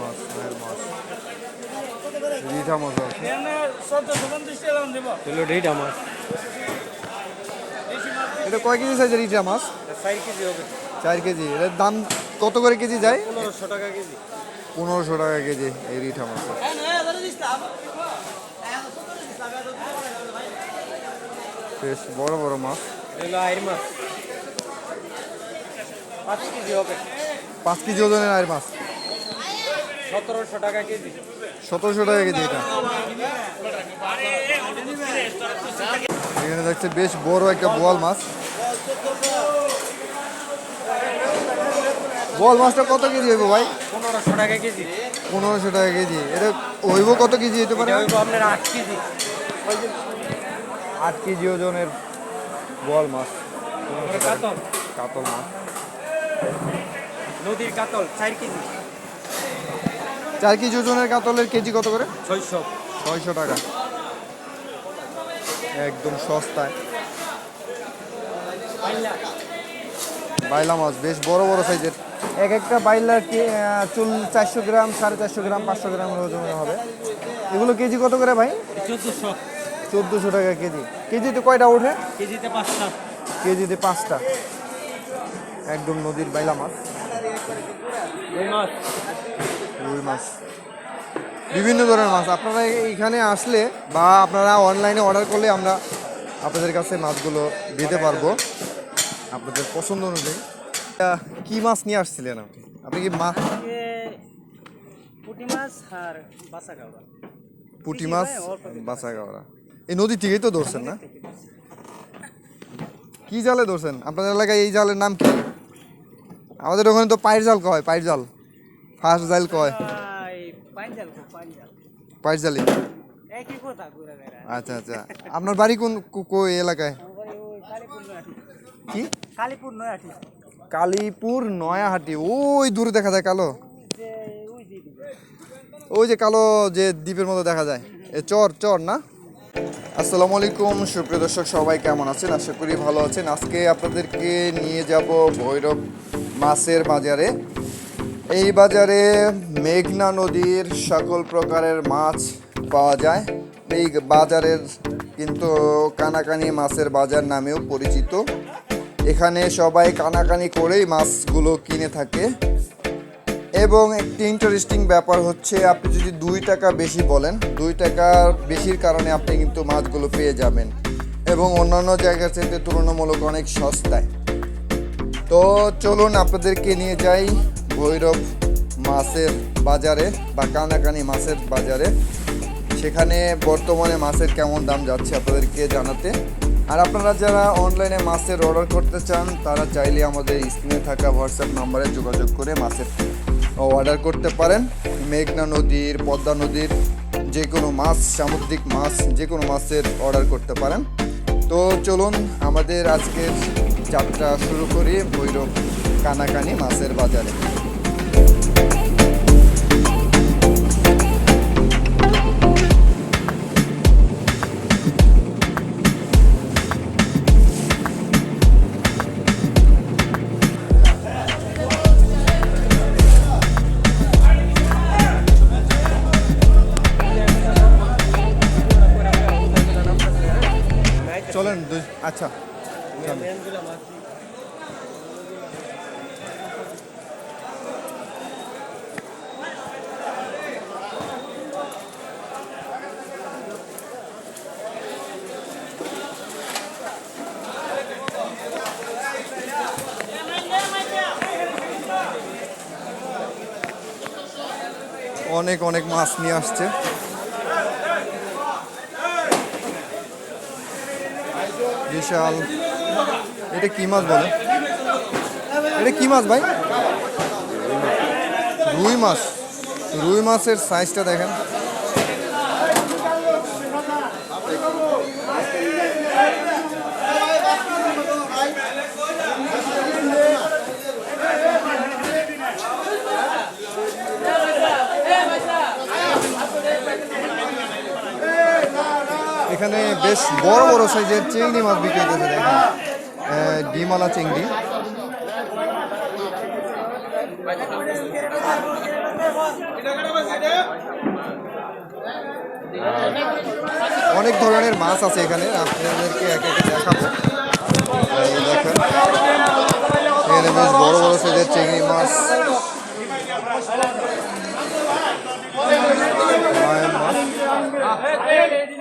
মাছ মায়ের মাছ। রিঠা মাছ আছে। হলো রেট আমার এটা কয় কেজি সাইজের রিঠা মাছ? চার কেজি হবে। চার কেজি। এটার দাম কত করে কেজি যায়? পনেরোশো টাকা কেজি। পনেরোশো টাকা কেজি এই রিঠা মাছ। বেশ বড় বড় মাছ। আইর মাছ। পাঁচ কেজি হবে। পাঁচ কেজি ওজনের আর মাছ। সতেরোশো টাকা কেজি। সতেরোশো টাকা কেজি এটা। এখানে দেখছে বেশ বড় একটা বোয়াল মাছ। বোয়াল মাছটা কত কেজি হইব ভাই? পনেরোশো টাকা কেজি। পনেরোশো টাকা কেজি। এটা হইব কত কেজি হইতে পারে? আপনার আট কেজি। আট কেজি ওজনের বোয়াল মাছ। কাতল কাতল মাছ। নদীর কাতল চার কেজি। চার কেজি ওজনের কাতলের কেজি কত করে? ছয়শো। ছয়শো টাকা। একদম সস্তায়। বাইলা মাছ বেশ বড় বড় সাইজের। এক একটা বাইলার কি চুল চারশো গ্রাম সাড়ে চারশো গ্রাম পাঁচশো গ্রামের ওজন হবে। এগুলো কেজি কত করে ভাই? চোদ্দোশো। চোদ্দোশো টাকা কেজি। কেজিতে কয়টা ওঠে? কেজিতে পাঁচটা। কেজিতে পাঁচটা। একদম নদীর বাইলা মাছ। রুই মাছ। বিভিন্ন ধরনের মাছ। আপনারা এখানে আসলে বা আপনারা অনলাইনে অর্ডার করলে আমরা আপনাদের কাছে মাছগুলো দিতে পারব। আপনাদের পছন্দ অনুযায়ী। কি মাছ নিয়ে আসছিলেন আপনি? আপনি কি মাছ পুঁটি মাছ আর বাসা কাউরা পুঁটি মাছ বাসা এই নদী থেকেই তো ধরছেন না? কি জালে ধরছেন? আপনাদের এলাকায় এই জালের নাম কি? আমাদের ওখানে তো পায়ের জাল কয় পায়ের জাল। ফার্স্ট জাল কয়? পাঞ্জাল পাঞ্জাল জালি একই কথা ঘুরে বেড়া আচ্ছা আচ্ছা। আপনার বাড়ি কোন কো- কো- এলাকায়? কি? কালীপুর নয়াটি কালীপুর নয়াহাটি। ওই দূরে দেখা যায় কালো? ওই ওই যে কালো যে দ্বীপের মতো দেখা যায়। এ চর চর না? আসসালামু আলাইকুম সুপ্রিয় দর্শক সবাই কেমন আছেন? আশা করি ভালো আছেন। আজকে আপনাদেরকে নিয়ে যাব ভৈরব মাছের বাজারে। এই বাজারে মেঘনা নদীর সকল প্রকারের মাছ পাওয়া যায়। এই বাজারের কিন্তু কানাকানি মাছের বাজার নামেও পরিচিত। এখানে সবাই কানাকানি করেই মাছগুলো কিনে থাকে। এবং একটি ইন্টারেস্টিং ব্যাপার হচ্ছে, আপনি যদি দুই টাকা বেশি বলেন, দুই টাকা বেশির কারণে আপনি কিন্তু মাছগুলো পেয়ে যাবেন। এবং অন্যান্য জায়গার চাইতে তুলনামূলক অনেক সস্তায়। তো চলুন আপনাদেরকে নিয়ে যাই ভৈরব মাছের বাজারে বা কানাকানি মাছের বাজারে। সেখানে বর্তমানে মাছের কেমন দাম যাচ্ছে আপনাদেরকে জানাতে। আর আপনারা যারা অনলাইনে মাছের অর্ডার করতে চান, তারা চাইলে আমাদের স্ক্রিনে থাকা হোয়াটসঅ্যাপ নাম্বারে যোগাযোগ করে মাছের অর্ডার করতে পারেন। মেঘনা নদীর, পদ্মা নদীর যে কোনো মাছ, সামুদ্রিক মাছ যে কোনো মাছের অর্ডার করতে পারেন। তো চলুন আমাদের আজকের যাত্রা শুরু করি ভৈরব কানাকানি মাছের বাজারে। আচ্ছা। অনেক অনেক মাছ নিয়ে আসছে। বিশাল। এটা কি মাছ বলে? এটা কি মাছ ভাই? রুই মাছ। রুই মাছের সাইজটা দেখেন। এখানে বেশ বড় বড় সাইজের চিংড়ি মাছ বিক্রি করতেছে দেখেন ডিমালা চিংড়ি। অনেক ধরনের মাছ আছে এখানে, আপনাদেরকে একে একে দেখাবো। দেখেন, এখানে বেশ বড় বড় সাইজের চিংড়ি মাছ লায়ন মাছ কাজ করি মা-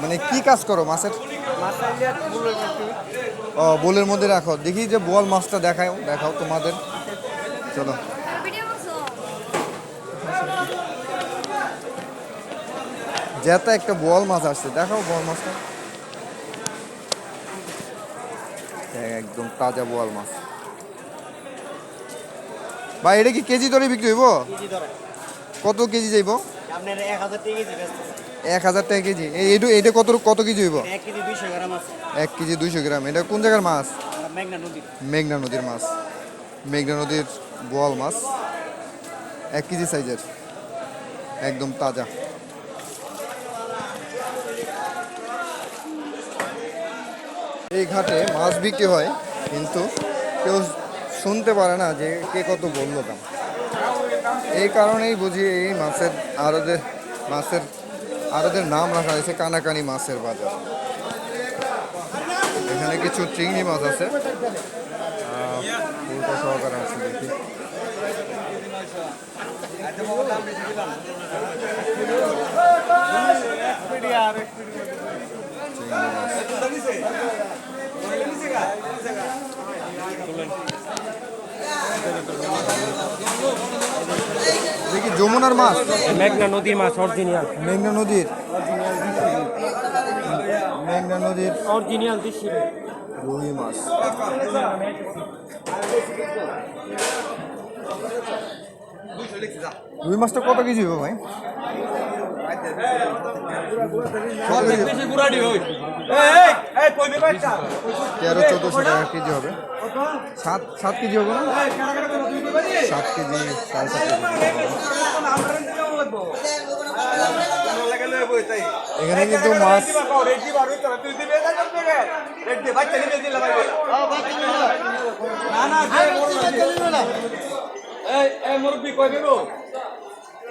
মানে কি কাজ করো মাছের? ও বোলের মধ্যে রাখো। দেখি যে বোয়াল মাছটা দেখাও দেখাও তোমাদের। চলো। যেটা একটা বোয়াল মাছ আসছে। দেখাও বোয়াল মাছটা। একদম তাজা বোয়াল মাছ। ভাই এটা কি কেজি দরে বিক্রি হইব? কত কেজি যাইব? আপনার এক হাজার টাকা কেজি ব্যস্ত এক হাজার টাকা কেজি। এই এইটু এইটা কত কত কেজি হইব? এক কেজি দুইশো গ্রাম এটা কোন জায়গার মাছ? মেঘনা মেঘনা নদীর মাছ। মেঘনা নদীর বোয়াল মাছ। এক কেজি সাইজের। একদম তাজা। এই ঘাটে মাছ বিক্রি হয় কিন্তু কেউ শুনতে পারে না যে কে কত বলল দাম এই কারণেই বুঝি এই মাছের আরদের মাছের আরদের নাম রাখা হয়েছে কানাকানি মাছের বাজার। এখানে কিছু চিংড়ি মাছ আছে। সহকারে আছে দেখি যমুনার মাছ? মেঘনা নদীর মাছ অরিজিনাল মেঘনা নদীর? মেঘনা নদীর অরিজিনাল দেশি রুই মাছ। রুই মাছটা কত কেজি হবে ভাই? তেরো চোদ্দশো টাকা কেজি হবে। সাত সাত কেজি হবে না? সাত কেজি, সাড়ে সাত কেজি। এখানে কিন্তু মাছ এই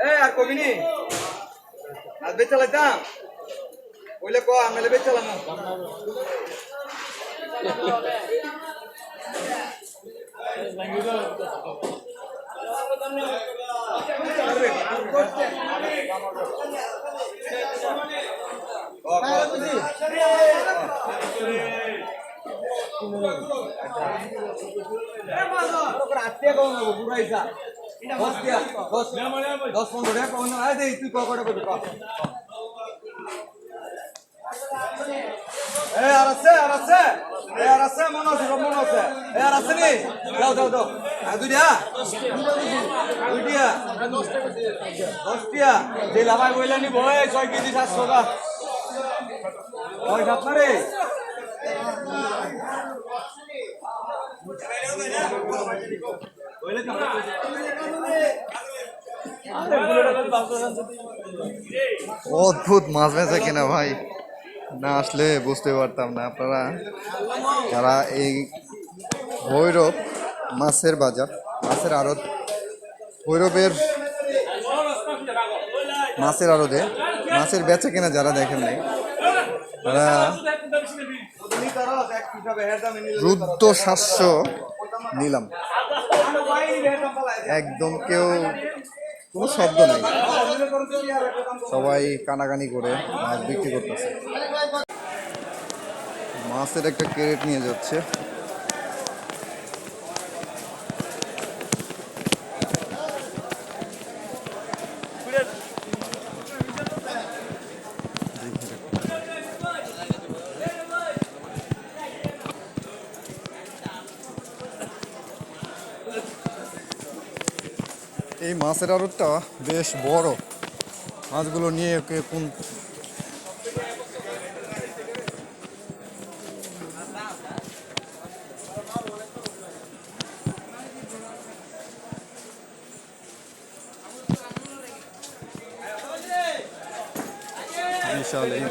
দেয় আর কবিনি আজ বেচালাইতাম ওইলে ক আমি বেচালাম আত্মীয় কম হব পুরো হিসাব দশ দিয়া দশ দশ পনেরো টাকা কম আয় দে, তুই এ, আর আছে, আর এ, আর আছে, মনে আছে মনে আছে। এ, আর আছে নি? দাও দাও দাও আর দুইটা দুইটিয়া দশটিয়া যে লাভাই বইলা ছয় কেজি সাতশো টা ছয় সাত না অদ্ভুত মাছ বেচা কিনা ভাই। না আসলে বুঝতে পারতাম না আপনারা। যারা এই ভৈরব মাছের বাজার, মাছের আড়ত, ভৈরবের মাছের আড়তে, মাছের বেচা কিনা যারা দেখেন নাই, তারা রুদ্র সাতশো নিলাম। একদম কেউ কোনো শব্দ নাই। সবাই কানাকানি করে মাছ বিক্রি করতেছে। মাছের একটা ক্যারেট নিয়ে যাচ্ছে এই মাছের আড়তটা বেশ বড়। মাছগুলো নিয়ে কোন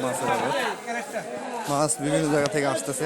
মাছের আড়ত। মাছ বিভিন্ন জায়গা থেকে আসতেছে।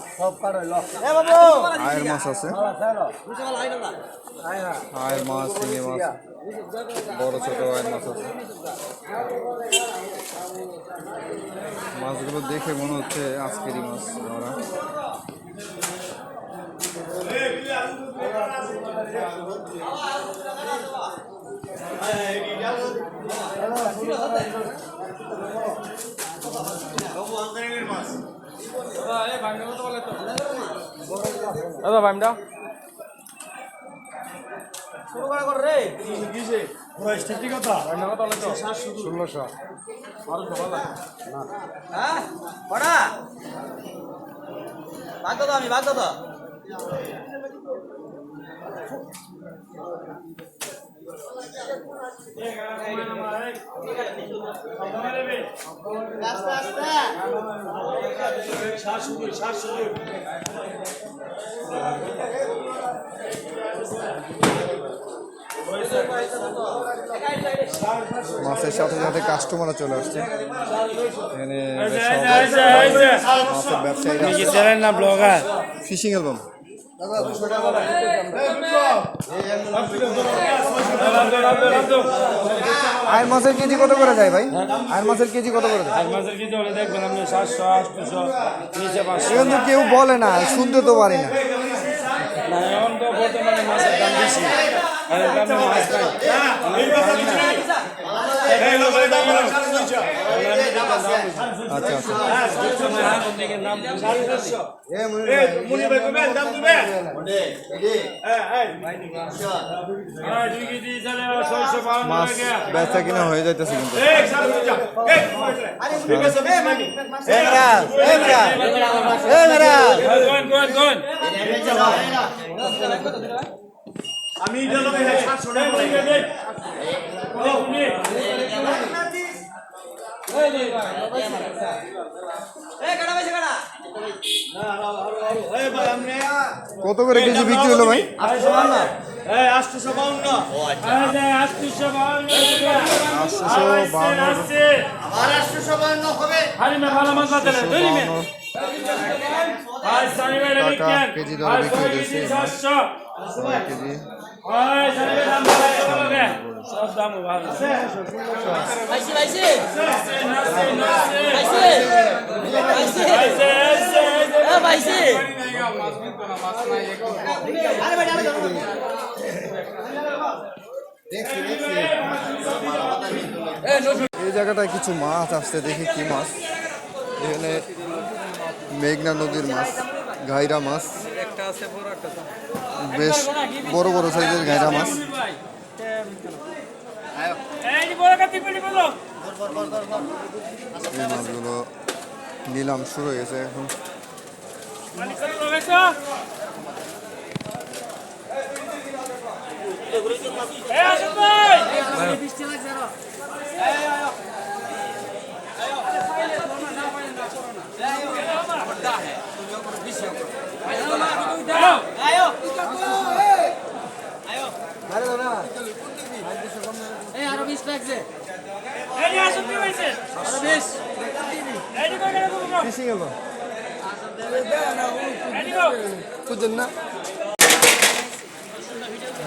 আয়ের মাছ আছে। আয়ের মাছ, চিংড়ি মাছ, বড় ছোট আয়ের মাছ আছে। মাছগুলো দেখে মনে হচ্ছে আজকেরই মাছ ধরা। দাদা ভাইমটা শুরু করে কর রে। হ্যাঁ? বড়া। ভাগ আমি ভাগ দাও মাছের সাথে সাথে কাস্টমারও চলে আসছে এখানে ব্লগার ফিশিং অ্যালবাম আয়ের মাছের কেজি কত করে যায় ভাই আয়ের মাছের কেজি কত করে যায় মাছের কেজি হলে দেখবেন আপনি সাতশো আটশোশো নিচে পাঁচশো এখন তো কেউ বলে না শুনতে তো পারি না এখন তো বর্তমানে মাছের দাম বেশি মাছ আচ্ছা আচ্ছা। হ্যাঁ, মাছ বেচা কিনা হয়ে যাইতেছে কিন্তু কোন বেশি কাটা কত করে কেজি বিক্রি হলো ভাই? আটশোশো বাউন্ন। আটশোশো বাউন্ন আসছে। টাকা কেজি দরে বিক্রি হয়েছে। ছয় কেজি। এই জায়গাটায় কিছু মাছ আসছে দেখি কি মাছ। এখানে মেঘনা নদীর মাছ, ঘাইরা মাছ। বেশ বড় বড় সাইজের ঘাইরা মাছ। এই মাছগুলো নিলাম, শুরু হয়ে গেছে এখন কত রয়েছে? এই আসেন ভাই। লাগছে এই আসুন কি হয়েছে আরও বেশ এই দিকে গেলে বলব ফিশিং এলো এই দিকে বুঝছেন না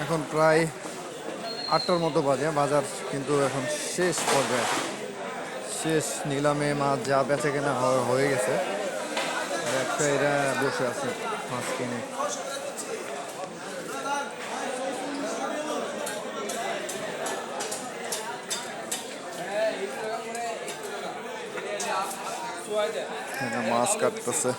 এখন প্রায় আটটার মতো বাজে বাজার কিন্তু এখন শেষ পর্যায়ে। শেষ নিলামে মাছ যা বেচে কেনা হয়ে গেছে। ব্যবসায়ীরা বসে আছে মাছ কিনে। মাছ কাটতেছে